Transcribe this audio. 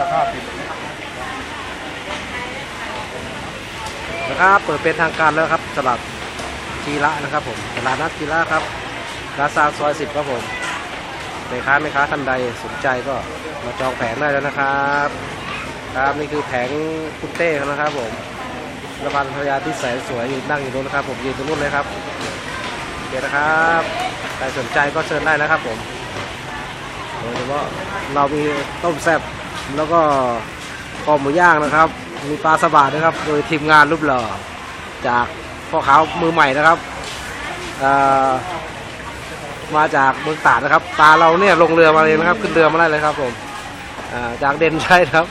รานะครับเปิดเป็นทางการแล้วครับตลาดจีระนะครับผมตลาดนัดจีระครับลาซาซอยสิบครับผมแม่ค้าไม่ค้าท่านใดสนใจก็มาจองแผงได้แล้วนะครับครับนี่คือแผงคุณเต้นะครับผมระพานพยาที่แสนสวยอยู่นั่งอยู่ตรงนะครับ ผมยืนตรงนู้นเลยครับโอเคนะครับใครสนใจก็เชิญได้นะครับผมโดยเฉพาะเรามีต้มแซ่บ แล้วก็คอหมูย่างนะครับ มีปลาสบาดนะครับ โดยทีมงานรูปหล่อจากพ่อขาวมือใหม่นะครับมาจากเมืองตาดนะครับ ปลาเราเนี่ยลงเรือมาเลยนะครับ ขึ้นเรือมาได้เลยครับผมาจากเด่นใช่ครับ